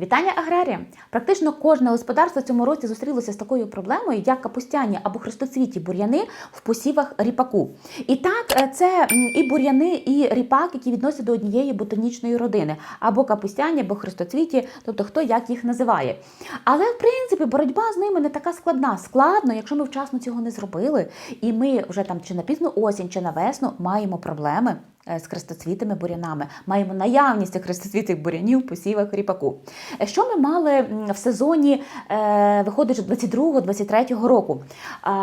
Вітання аграрія! Практично кожне господарство цьому році зустрілося з такою проблемою, як капустяні або хрестоцвіті бур'яни в посівах ріпаку. І так, е, це і бур'яни, і ріпак, які відносять до однієї ботанічної родини, або капустяні, або хрестоцвіті, тобто хто як їх називає. Але в принципі боротьба з ними не така складна. Складно, якщо ми вчасно цього не зробили, і ми вже там чи на пізну осінь, чи на весну маємо проблеми з хрестоцвітими бурянами, маємо наявність цих хрестоцвітих бурянів посівах ріпаку. Е, Що ми мали в сезоні, е, виходить 22-23 року?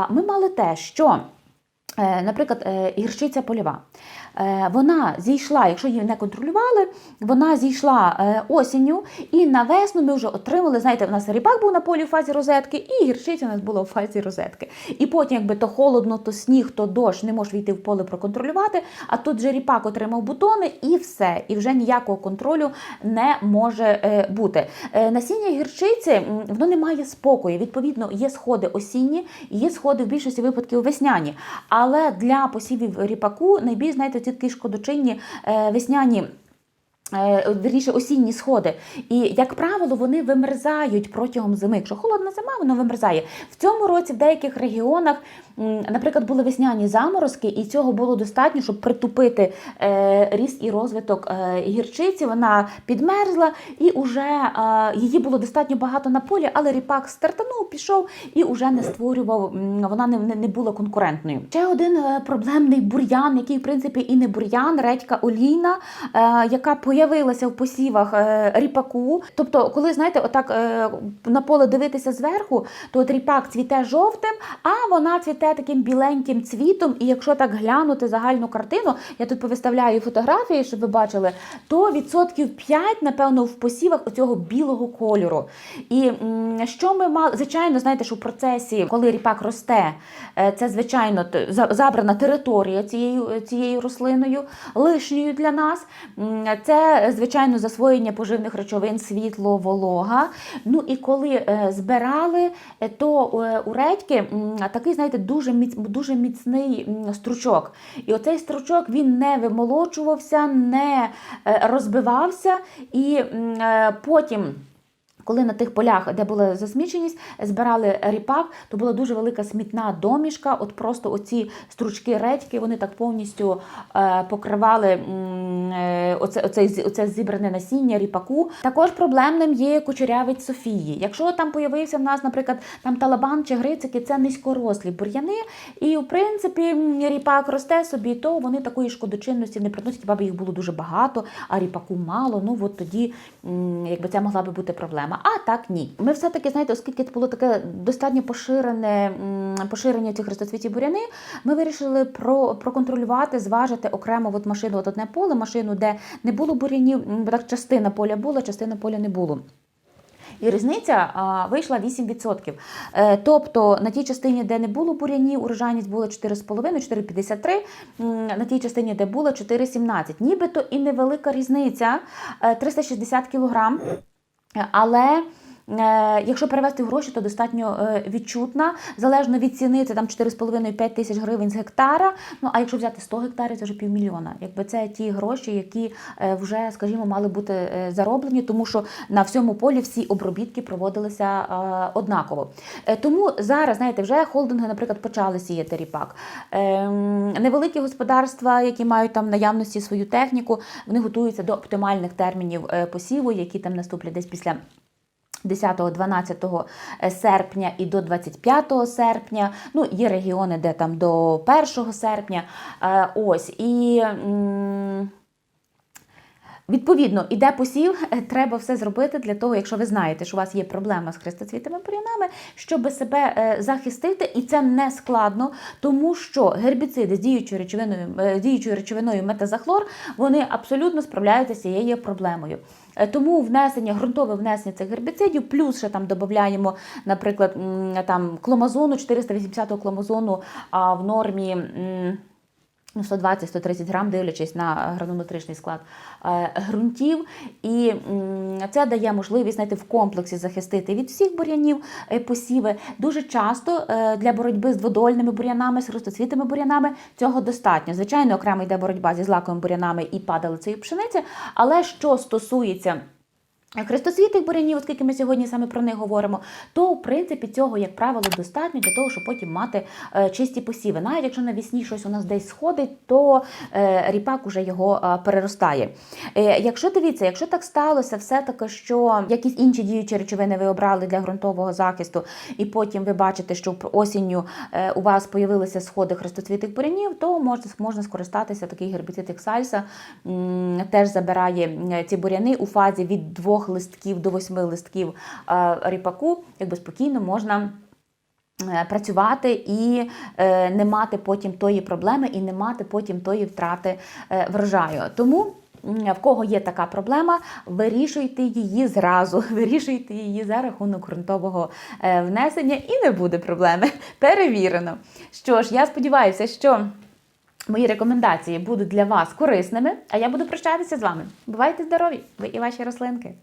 Ми мали те, що Е, Наприклад, гірщиця польова. Е, Вона зійшла, якщо її не контролювали, вона зійшла е, осінню, і на весну ми вже отримали. Знаєте, у нас ріпак був на полі в фазі розетки, і гірчиця у нас була в фазі розетки. І потім, якби то холодно, то сніг, то дощ, не можеш війти в поле проконтролювати. А тут же ріпак отримав бутони, і все. І вже ніякого контролю не може е, бути. Насіння гірчиці воно не має спокою. Відповідно, є сходи осінні, є сходи в більшості випадків весняні. Але для посівів ріпаку найбільш знаєте, ці такі шкодочинні е, весняні. Е, Вірніше осінні сходи. І, як правило, вони вимерзають протягом зими. Якщо холодна зима, воно вимерзає. В цьому році в деяких регіонах, наприклад, були весняні заморозки, і цього було достатньо, щоб притупити е, ріст і розвиток е, гірчиці. Вона підмерзла, і вже е, її було достатньо багато на полі, але ріпак стартанув, пішов і вже не створював, вона не, не, була конкурентною. Ще один проблемний бур'ян, який, в принципі, і не бур'ян, редька олійна, яка появилася в посівах е, ріпаку. Тобто, коли знаєте, отак е, на поле дивитися зверху, то от ріпак цвіте жовтим, а вона цвіте таким біленьким цвітом. І якщо так глянути загальну картину, я тут повиставляю фотографії, щоб ви бачили, то відсотків 5, напевно, в посівах оцього білого кольору. І що ми мали, звичайно, знаєте, що в процесі, коли ріпак росте, е, це звичайно забрана територія цією, цією рослиною, лишньою для нас. М, Це, звичайно, засвоєння поживних речовин, світло, волога. Ну і коли е, збирали, е, то е, у редьки такий, знаєте, дуже, міць, дуже міцний стручок. І оцей стручок він не вимолочувався, не е, розбивався, і е, потім. Коли на тих полях, де була засміченість, збирали ріпак, то була дуже велика смітна домішка. От просто оці стручки редьки, вони так повністю е, покривали е, оце, оце, оце зібране насіння ріпаку. Також проблемним є кучерявець Софії. Якщо там появився в нас, наприклад, там талабан чи грицики, це низькорослі бур'яни, і в принципі ріпак росте собі, то вони такої шкодочинності не приносять, хіба б їх було дуже багато, а ріпаку мало. Ну от тоді якби це могла би бути проблема. А так ні. Ми все-таки, знаєте, оскільки це було таке достатньо поширене поширення цих хрестоцвіті буряни, ми вирішили про, проконтролювати, зважити окремо от машину, от одне поле, машину, де не було бурянів, так частина поля була, частина поля не було. І різниця а, вийшла 8%. Е, тобто на тій частині, де не було бурянів, урожайність була 4,5, 4,53, м, на тій частині, де було 4,17. Нібито і невелика різниця, е, 360 кілограм. Але якщо перевести гроші, то достатньо е, відчутна. Залежно від ціни, це там 4,5-5 тисяч гривень з гектара. Ну а якщо взяти 100 гектарів, це вже півмільйона. Якби це ті гроші, які е, вже, скажімо, мали бути е, зароблені, тому що на всьому полі всі обробітки проводилися е, однаково. Е, Тому зараз, знаєте, вже холдинги, наприклад, почали сіяти ріпак. Ем, Невеликі господарства, які мають там наявності свою техніку, вони готуються до оптимальних термінів е, посіву, які там наступлять десь після. 10-12 серпня і до 25 серпня. Ну, є регіони, де там до 1 серпня. Е, Ось. І. Відповідно, іде посів, е, треба все зробити для того, якщо ви знаєте, що у вас є проблема з хрестоцвітими бур'янами, щоб себе е, захистити, і це не складно, тому що гербіциди з діючою речовиною, діючою речовиною метазахлор вони абсолютно справляються з цією проблемою. Е, Тому внесення, ґрунтове внесення цих гербіцидів, плюс ще там додаємо, наприклад, там кломазону, 480 кломазону в нормі. М, ну, 120-130 грам, дивлячись на гранулометричний склад е, ґрунтів. І це дає можливість знаєте, в комплексі захистити від всіх бур'янів е, посіви. Дуже часто е, для боротьби з дводольними бур'янами, з хрестоцвітими бур'янами цього достатньо. Звичайно, окремо йде боротьба зі злаковими бур'янами і падалицею пшениці, але що стосується Хрестоцвітих бурянів, оскільки ми сьогодні саме про них говоримо, то в принципі цього, як правило, достатньо для того, щоб потім мати е, чисті посіви. Навіть якщо навісні щось у нас десь сходить, то е, ріпак уже його е, переростає. Якщо дивіться, якщо так сталося, все таки, що якісь інші діючі речовини ви обрали для ґрунтового захисту, і потім ви бачите, що осінню у вас появилися сходи хрестоцвітих бурянів, то можна, можна скористатися такий гербіцид як сальса, теж забирає ці буряни у фазі від двох листків до восьми листків е, ріпаку, якби спокійно можна. е, Працювати і е, не мати потім тої проблеми, і не мати потім тої втрати врожаю. Тому в кого є така проблема, вирішуйте її зразу, вирішуйте її за рахунок ґрунтового внесення, і не буде проблеми. Перевірено. Що ж, я сподіваюся, що мої рекомендації будуть для вас корисними, а я буду прощатися з вами. Бувайте здорові! Ви і ваші рослинки!